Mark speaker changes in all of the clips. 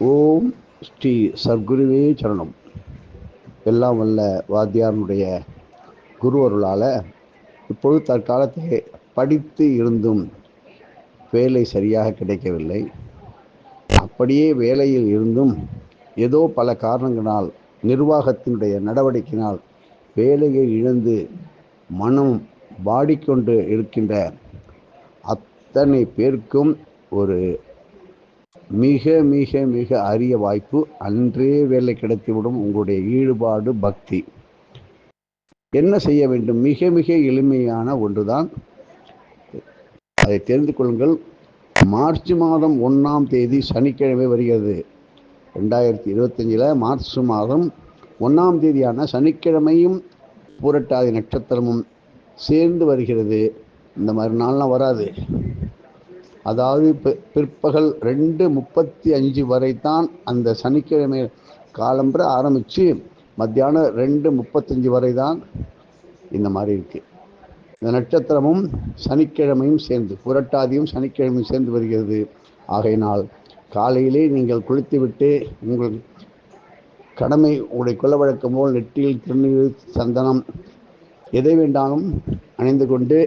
Speaker 1: ஓம் ஸ்ரீ சர்க்குருவே சரணம். எல்லாம் வல்ல வாத்தியாருடைய குருவருளால் இப்பொழுது தற்காலத்தை படித்து இருந்தும் வேலை சரியாக கிடைக்கவில்லை. அப்படியே வேலையில் இருந்தும் ஏதோ பல காரணங்களால் நிர்வாகத்தினுடைய நடவடிக்கையினால் வேலையை இழந்து மனம் வாடிக்கொண்டு இருக்கின்ற அத்தனை பேருக்கும் ஒரு மிக மிக மிக அரிய வாய்ப்பு அன்றே வேலை கிடைத்துவிடும் உங்களுடைய ஈடுபாடு பக்தி. என்ன செய்ய வேண்டும்? மிக மிக எளிமையான ஒன்றுதான். அதை தெரிந்து கொள்ளுங்கள். மார்ச் மாதம் ஒன்றாம் தேதி சனிக்கிழமை வருகிறது. ரெண்டாயிரத்தி இருபத்தஞ்சில் மார்ச் மாதம் ஒன்றாம் தேதியான சனிக்கிழமையும் பூரட்டாதி நட்சத்திரமும் சேர்ந்து வருகிறது. இந்த மாதிரி நாள்லாம் வராது. அதாவது பிற்பகல் ரெண்டு முப்பத்தி அஞ்சு வரை தான் அந்த சனிக்கிழமை காலம்புற ஆரம்பித்து மத்தியானம் ரெண்டு முப்பத்தஞ்சு வரை தான் இந்த மாதிரி இருக்குது இந்த நட்சத்திரமும் சனிக்கிழமையும் சேர்ந்து புரட்டாதியும் சனிக்கிழமையும் சேர்ந்து வருகிறது. ஆகையினால் காலையிலே நீங்கள் குளித்துவிட்டு உங்கள் கடமை உங்களுடைய கொள்ள வழக்கம் போல் நெற்றியில் திருநீர் சந்தனம் எதை வேண்டாலும் அணிந்து கொண்டு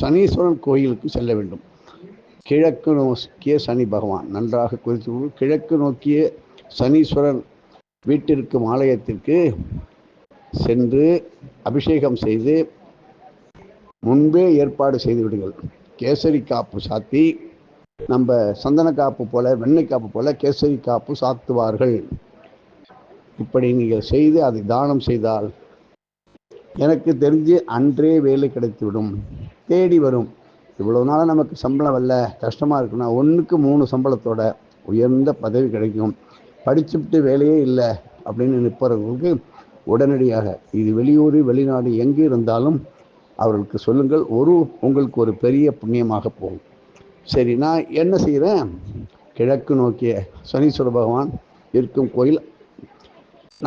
Speaker 1: சனீஸ்வரன் கோயிலுக்கு செல்ல வேண்டும். கிழக்கு நோக்கிய சனி பகவான். நன்றாக குறித்து கிழக்கு நோக்கிய சனீஸ்வரன் வீட்டிற்கும் ஆலயத்திற்கு சென்று அபிஷேகம் செய்து முன்பே ஏற்பாடு செய்து விடுங்கள். கேசரி காப்பு சாத்தி நம்ம சந்தன காப்பு போல வெண்ணெய் காப்பு போல கேசரி காப்பு சாத்துவார்கள். இப்படி நீங்கள் செய்து அதை தானம் செய்தால் எனக்கு தெரிஞ்சு அன்றே வேலை கிடைத்துவிடும். தேடி வரும். இவ்வளோ நாளாக நமக்கு சம்பளம் வரல கஷ்டமாக இருக்குன்னா ஒன்றுக்கு மூணு சம்பளத்தோட உயர்ந்த பதவி கிடைக்கும். படிச்சுவிட்டு வேலையே இல்லை அப்படின்னு நிற்பவர்களுக்கு உடனடியாக இது வெளியூர் வெளிநாடு எங்கே இருந்தாலும் அவர்களுக்கு சொல்லுங்கள் ஒரு உங்களுக்கு ஒரு பெரிய புண்ணியமாக போகும். சரி நான் என்ன செய்கிறேன் கிழக்கு நோக்கிய சனீஸ்வர பகவான் இருக்கும் கோயில்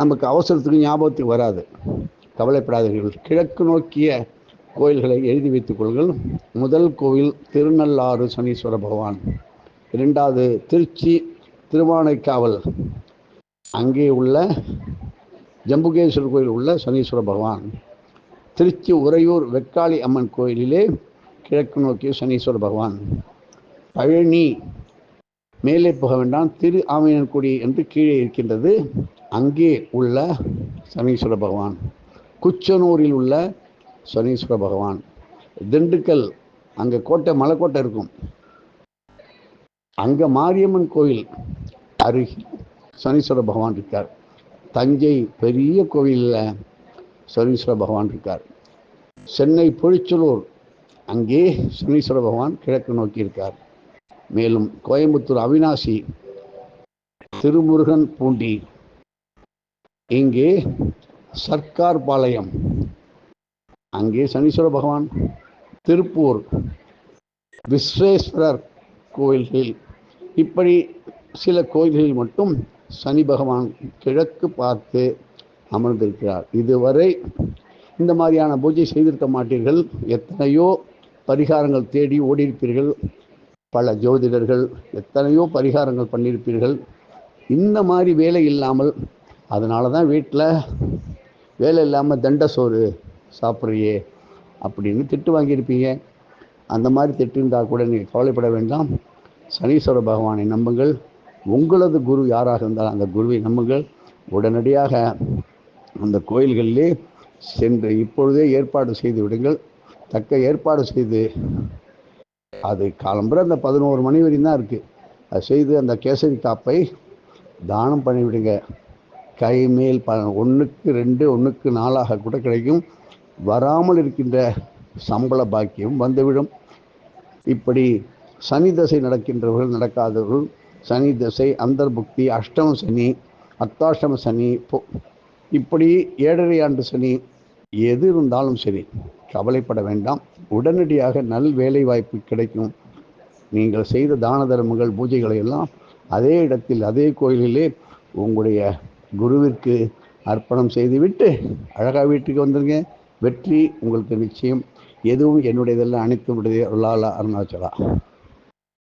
Speaker 1: நமக்கு அவசரத்துக்கு ஞாபகத்துக்கு வராது. கவலைப்படாதீர்கள். கிழக்கு நோக்கிய கோயில்களை எழுதி வைத்துக் கொள்கள் முதல் கோவில் திருநள்ளாறு சனீஸ்வர பகவான். இரண்டாவது திருச்சி திருவானைக்காவல். அங்கே உள்ள ஜம்புகேஸ்வரர் கோயில் உள்ள சனீஸ்வர பகவான். திருச்சி உறையூர் வெக்காளி அம்மன் கோயிலிலே கிழக்கு நோக்கிய சனீஸ்வர பகவான். பழனி மேலே போக வேண்டாம். திரு ஆமையன்குடி என்று கீழே இருக்கின்றது. அங்கே உள்ள சனீஸ்வர பகவான். குச்சனூரில் உள்ள சனீஸ்வர பகவான். திண்டுக்கல் அங்கே கோட்டை மலைக்கோட்டை இருக்கும். அங்கே மாரியம்மன் கோயில் அருகில் சனீஸ்வர பகவான் இருக்கார். தஞ்சை பெரிய கோவிலில் சனீஸ்வர பகவான் இருக்கார். சென்னை பொழிச்சலூர் அங்கே சனீஸ்வர பகவான் கிழக்கு நோக்கி இருக்கார். மேலும் கோயம்புத்தூர் அவினாசி திருமுருகன் பூண்டி இங்கே சர்க்கார் பாளையம் அங்கே சனீஸ்வர பகவான் திருப்பூர் விஸ்வேஸ்வரர் கோயில்களில் இப்படி சில கோயில்களில் மட்டும் சனி பகவான் கிழக்கு பார்த்து அமர்ந்திருக்கிறார். இதுவரை இந்த மாதிரியான பூஜை செய்திருக்க மாட்டீர்கள். எத்தனையோ பரிகாரங்கள் தேடி ஓடியிருப்பீர்கள். பல ஜோதிடர்கள் எத்தனையோ பரிகாரங்கள் பண்ணியிருப்பீர்கள். இந்த மாதிரி வேலை இல்லாமல் அதனால தான் வீட்டில் வேலை இல்லாமல் தண்ட சோறு சாப்பிட்றியே அப்படின்னு திட்டு வாங்கியிருப்பீங்க. அந்த மாதிரி திட்டு இருந்தால் கூட நீங்கள் கவலைப்பட வேண்டாம். சனீஸ்வர பகவானை நம்புங்கள். உங்களது குரு யாராக இருந்தாலும் அந்த குருவை நம்புங்கள். உடனடியாக அந்த கோயில்களிலே சென்று இப்பொழுதே ஏற்பாடு செய்து விடுங்கள். தக்க ஏற்பாடு செய்து அது காலம்புற அந்த பதினோரு மணி வரையும் தான் இருக்குது அது செய்து அந்த கேசரி காப்பை தானம் பண்ணிவிடுங்க. கை மேல் ப ஒன்றுக்கு ரெண்டு ஒன்றுக்கு நாலாக கூட கிடைக்கும். வராமல் இருக்கின்ற சம்பள பாக்கியம் வந்துவிடும். இப்படி சனி தசை நடக்கின்றவர்கள் நடக்காதவர்கள் சனி தசை அந்தர்புக்தி அஷ்டம சனி அத்தாஷ்டம சனி இப்படி ஏழரை ஆண்டு சனி எது இருந்தாலும் சரி கவலைப்பட வேண்டாம். உடனடியாக நல் வேலை வாய்ப்பு கிடைக்கும். நீங்கள் செய்த தான தர்மங்கள் பூஜைகளை எல்லாம் அதே இடத்தில் அதே கோயிலிலே உங்களுடைய குருவிற்கு அர்ப்பணம் செய்துவிட்டு அழகாக வீட்டுக்கு வந்துருங்க. வெற்றி உங்களுக்கு நிச்சயம். எதுவும் என்னுடையதெல்லாம் அனைத்து உடைய அருளாலா அருணாச்சலா